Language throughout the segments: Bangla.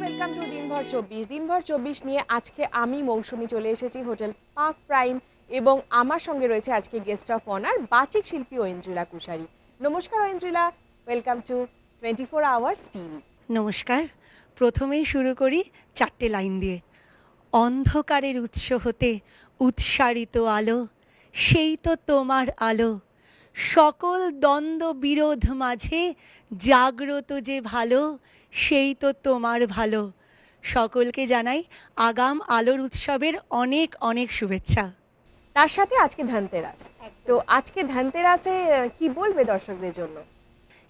ওয়েলকাম টু দিনভর চব্বিশ। দিনভর চব্বিশ নিয়ে আজকে আমি মৌসুমি চলে এসেছি হোটেল পার্ক প্রাইম এবং আমার সঙ্গে রয়েছে আজকে গেস্ট অফ অনার বাচিক শিল্পী ঐন্দ্রিলা কুশারি। নমস্কার Aindrila welcome to twenty four hours TV নমস্কার, প্রথমেই শুরু করি চারটে লাইন দিয়ে। অন্ধকারের উৎস হতে উৎসারিত আলো, সেই তো তোমার আলো। সকল দ্বন্দ্ব বিরোধ মাঝে জাগ্রত যে ভালো সেই তো তোমার ভালো। সকলকে জানাই আগাম আলোর উৎসবের অনেক অনেক শুভেচ্ছা। তার সাথে আজকে ধনতেরাস। তো আজকে ধনতেরাসে কি বলবে দর্শকদের জন্য?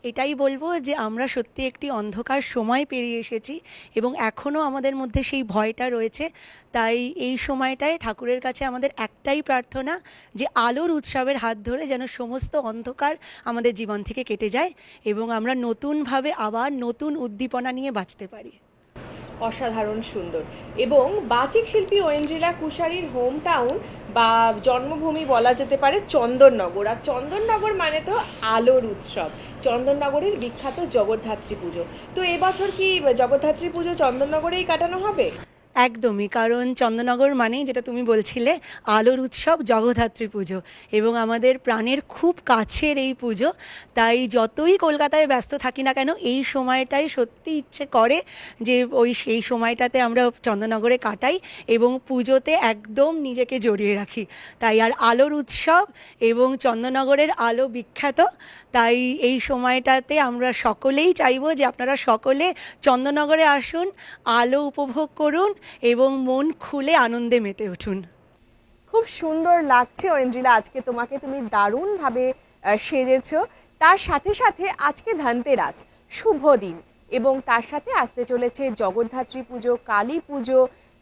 এটাই বলব যে আমরা সত্যি একটি অন্ধকার সময় পেরিয়ে এসেছি এবং এখনও আমাদের মধ্যে সেই ভয়টা রয়েছে। তাই এই সময়টায় ঠাকুরের কাছে আমাদের একটাই প্রার্থনা যে আলোর উৎসবের হাত ধরে যেন সমস্ত অন্ধকার আমাদের জীবন থেকে কেটে যায় এবং আমরা নতুনভাবে আবার নতুন উদ্দীপনা নিয়ে বাঁচতে পারি। অসাধারণ সুন্দর। এবং বাচিক শিল্পী ঐন্দ্রিলা কুশারির হোম টাউন বা জন্মভূমি বলা যেতে পারে চন্দননগর। আর চন্দননগর মানে তো আলোর উৎসব। চন্দননগরের বিখ্যাত জগদ্ধাত্রী পুজো। তো এবছর কি জগদ্ধাত্রী পুজো চন্দননগরেই কাটানো হবে? একদমই, কারণ চন্দ্রনগর মানেই যেটা তুমি বলছিলে, আলোর উৎসব, জগদ্ধাত্রী পুজো। এবং আমাদের প্রাণের খুব কাছের এই পুজো, তাই যতই কলকাতায় ব্যস্ত থাকি না কেন, এই সময়টাই সত্যি ইচ্ছে করে যে ওই সেই সময়টাতে আমরা চন্দ্রনগরে কাটাই এবং পুজোতে একদম নিজেকে জড়িয়ে রাখি। তাই আর আলোর উৎসব এবং চন্দ্রনগরের আলো বিখ্যাত, তাই এই সময়টাতে আমরা সকলেই চাইব যে আপনারা সকলে চন্দ্রনগরে আসুন, আলো উপভোগ করুন এবং মন খুলে আনন্দে মেতে উঠুন। খুব সুন্দর লাগছে ঐন্দ্রিলা আজকে তোমাকে তুমি দারুণভাবে সেজেছো। তার সাথে সাথে আজকে ধনতেরাস, শুভ দিন এবং তার সাথে আসতে চলেছে জগদ্ধাত্রী পুজো, কালী পুজো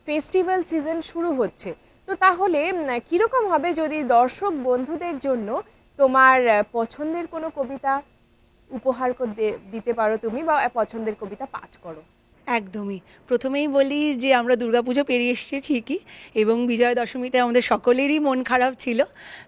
ফেস্টিভ্যাল সিজন শুরু হচ্ছে। তো তাহলে কীরকম হবে যদি দর্শক বন্ধুদের জন্য তোমার পছন্দের কোনো কবিতা উপহার দিতে পারো তুমি বা পছন্দের কবিতা পাঠ করো? একদমই। প্রথমেই বলি যে আমরা দুর্গাপুজো পেরিয়ে এসেছি ঠিকই এবং বিজয়া দশমীতে আমাদের সকলেরই মন খারাপ ছিল।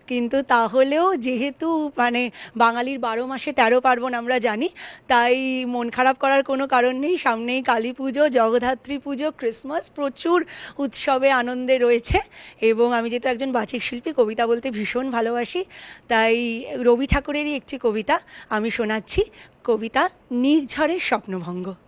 কিন্তু তাহলেও যেহেতু মানে বাঙালির বারো মাসে তেরো পার্বণ আমরা জানি, তাই মন খারাপ করার কোনো কারণ নেই। সামনেই কালী পুজো, জগদ্ধাত্রী পুজো, ক্রিসমাস, প্রচুর উৎসবে আনন্দে রয়েছে এবং আমি যেহেতু একজন বাচিক শিল্পী, কবিতা বলতে ভীষণ ভালোবাসি, তাই রবি ঠাকুরেরই একটি কবিতা আমি শোনাচ্ছি। কবিতা নির্ঝরের স্বপ্নভঙ্গ।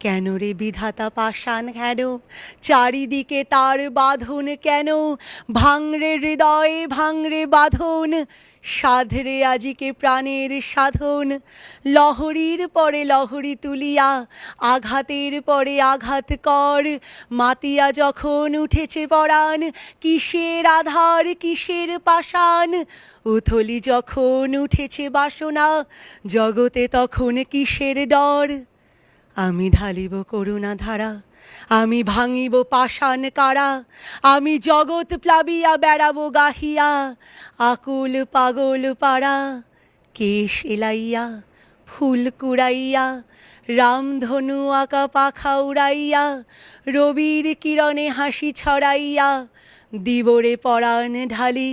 কেন রে বিধাতা পাষাণ কেন চারিদিকে তার বাঁধন কেন? ভাঙরে হৃদয়ে ভাঙরে বাঁধন। সাধরে আজিকে প্রাণের সাধন। লহরীর পরে লহরী তুলিয়া, আঘাতের পরে আঘাত কর। মাতিয়া যখন উঠেছে পরাণ, কিসের আধার, কিসের পাষাণ? উথলি যখন উঠেছে বাসনা, জগতে তখন কিসের ডর? আমি ঢালিব করুণা ধারা, আমি ভাঙিব পাষাণ কারা, আমি জগৎ প্লাবিয়া বেড়াবো গাহিয়া, আকুল পাগল পাড়া, কেশ এলাইয়া, ফুল কুড়াইয়া, রামধনু আঁকা পাখা উড়াইয়া, রবির কিরণে হাসি ছড়াইয়া, দিবরে পরাণ ঢালি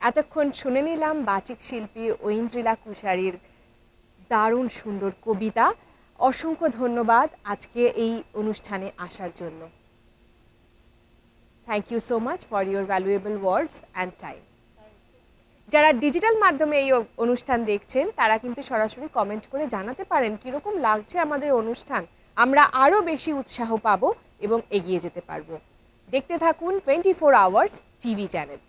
এতক্ষণ শুনে নিলাম বাচিক শিল্পী ঐন্দ্রিলা কুশারির দারুণ সুন্দর কবিতা। অসংখ্য ধন্যবাদ আজকে এই অনুষ্ঠানে আসার জন্য। Thank you so much for your valuable words and time যারা ডিজিটাল মাধ্যমে এই অনুষ্ঠান দেখছেন, তারা কিন্তু সরাসরি কমেন্ট করে জানাতে পারেন কীরকম লাগছে আমাদের অনুষ্ঠান। আমরা আরও বেশি উৎসাহ পাব এবং এগিয়ে যেতে পারব। দেখতে থাকুন twenty four hours TV channel